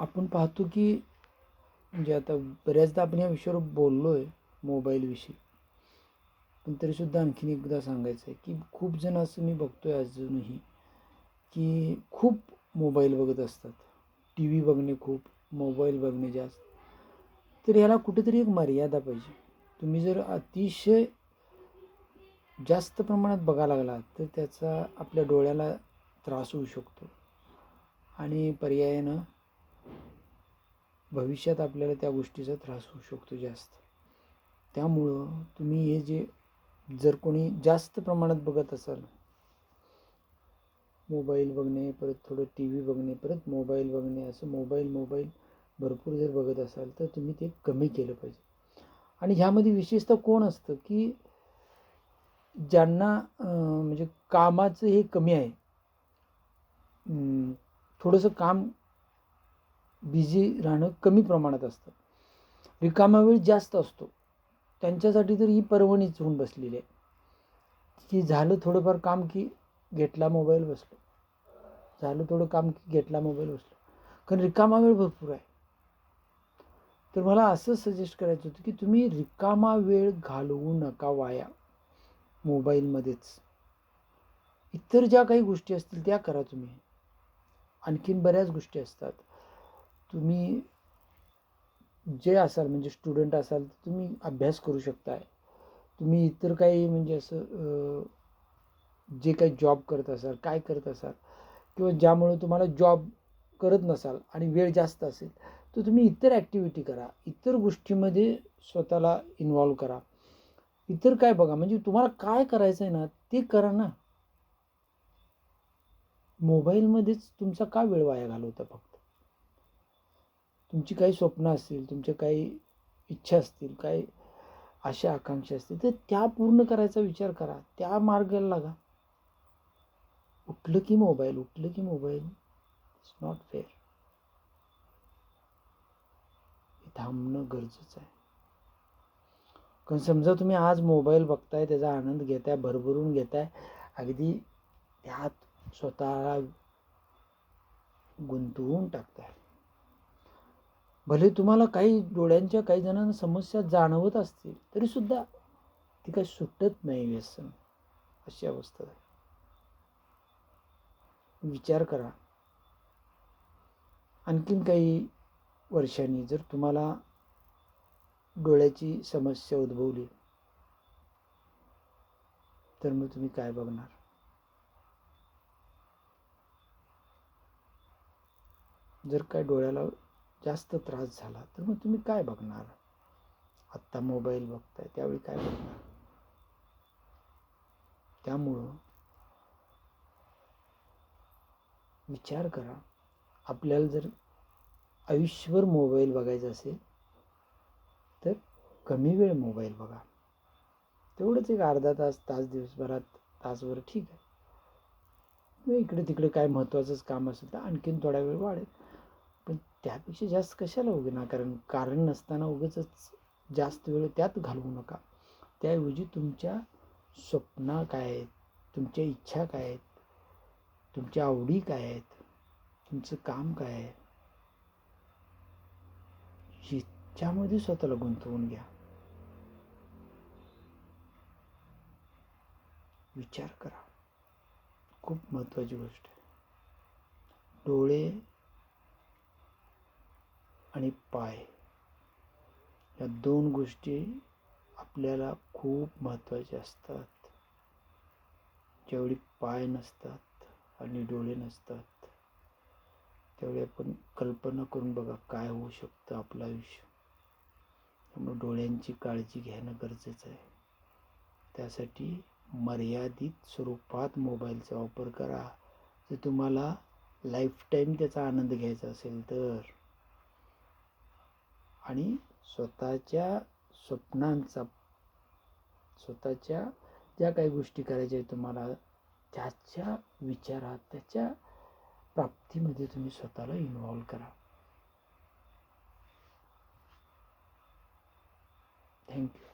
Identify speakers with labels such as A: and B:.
A: आपण पाहतो की म्हणजे आता बऱ्याचदा आपण या विषयावर बोललो आहे मोबाईलविषयी पण तरीसुद्धा आणखीन एकदा सांगायचं आहे की खूप जण असं मी बघतो आहे अजूनही की खूप मोबाईल बघत असतात. टी व्ही बघणे खूप मोबाईल बघणे जास्त. तर याला कुठेतरी एक मर्यादा पाहिजे. तुम्ही जर अतिशय जास्त प्रमाणात बघायला लागला तर त्याचा आपल्या डोळ्याला त्रास होऊ शकतो. आणि पर्यायानं भविष्यात आपल्याला त्या गोष्टीचा त्रास होऊ शकतो जास्त. त्यामुळं तुम्ही हे जे जर कोणी जास्त प्रमाणात बघत असाल मोबाईल बघणे परत थोडं टी व्ही बघणे परत मोबाईल बघणे असं मोबाईल मोबाईल भरपूर जर बघत असाल तर तुम्ही ते कमी केलं पाहिजे. आणि ह्यामध्ये विशेषतः कोण असतं की ज्यांना म्हणजे कामाचं हे कमी आहे थोडंसं काम बिझी राहणं कमी प्रमाणात असतं. रिकामा वेळ जास्त असतो. त्यांच्यासाठी तर ही पर्वणीच होऊन बसलेली आहे. की झालं थोडंफार काम की घेतला मोबाईल बसलो. झालं थोडं काम की घेतला मोबाईल बसलो. कारण रिकामा वेळ भरपूर आहे. तर मला असं सजेस्ट करायचं होतं की तुम्ही रिकामा वेळ घालवू नका वाया मोबाईलमध्येच. इतर ज्या काही गोष्टी असतील त्या करा तुम्ही. आणखीन बऱ्याच गोष्टी असतात. तुम्ही जे असाल म्हणजे स्टुडंट असाल तर तुम्ही अभ्यास करू शकताय. तुम्ही इतर काही म्हणजे असं जे काही जॉब करत असाल काय करत असाल किंवा ज्यामुळे तुम्हाला जॉब करत नसाल आणि वेळ जास्त असेल तर तुम्ही इतर ॲक्टिव्हिटी करा. इतर गोष्टीमध्ये स्वतःला इन्वॉल्व करा. इतर काय बघा म्हणजे तुम्हाला काय करायचं आहे ना ते करा ना. मोबाईलमध्येच तुमचा का वेळ वाया घालवता फक्त? तुमची काही स्वप्न असतील तुमच्या काही इच्छा असतील काही अशा आकांक्षा असतील तर त्या पूर्ण करायचा विचार करा. त्या मार्गाला लागा. उठलं की मोबाईल उठलं की मोबाईल इट्स नॉट फेअर हे थांबणं गरजेचं आहे. कारण समजा तुम्ही आज मोबाईल बघताय त्याचा आनंद घेताय भरभरून घेताय अगदी त्यात स्वतःला गुंतवून टाकताय. भले तुम्हाला काही डोळ्यांच्या काही जणांना समस्या जाणवत असतील तरीसुद्धा ती काही सुटत नाही व्यसन. अशी अवस्था आहे विचार करा. आणखीन काही वर्षांनी जर तुम्हाला डोळ्याची समस्या उद्भवली तर मग तुम्ही काय बघणार? जर काय डोळ्याला जास्त त्रास झाला तर मग तुम्ही काय बघणार? आत्ता मोबाईल बघताय त्यावेळी काय बघणार? त्यामुळं विचार करा. आपल्याला जर आयुष्यभर मोबाईल बघायचा असेल तर कमी वेळ मोबाईल बघा. तेवढंच एक अर्धा तास तास दिवसभरात तासभर ठीक आहे. इकडे तिकडे काय महत्त्वाचंच काम असेल तर आणखीन थोडा वेळ वाढेल. पण त्यापेक्षा जास्त कशाला उगे ना? कारण कारण नसताना उगच जास्त वेळ त्यात घालवू नका. त्याऐवजी तुमच्या स्वप्ना काय आहेत? तुमच्या इच्छा काय आहेत? तुमच्या आवडी काय आहेत? तुमचं काम काय आहे? ह्याच्यामध्ये स्वतःला गुंतवून घ्या. विचार करा. खूप महत्त्वाची गोष्ट आहे. डोळे आणि पाय या दोन गोष्टी आपल्याला खूप महत्त्वाच्या असतात. ज्यावेळी पाय नसतात आणि डोळे नसतात त्यावेळी आपण कल्पना करून बघा काय होऊ शकतं आपलं आयुष्य. त्यामुळे डोळ्यांची काळजी घेणं गरजेचं आहे. त्यासाठी मर्यादित स्वरूपात मोबाईलचा वापर करा. जर तुम्हाला लाईफटाईम त्याचा आनंद घ्यायचा असेल तर. आणि स्वतःच्या स्वप्नांचा स्वतःच्या ज्या काही गोष्टी करायच्या आहेत तुम्हाला त्याच्या विचारात त्याच्या प्राप्तीमध्ये तुम्ही स्वतःला इन्व्हॉल्व करा. थँक्यू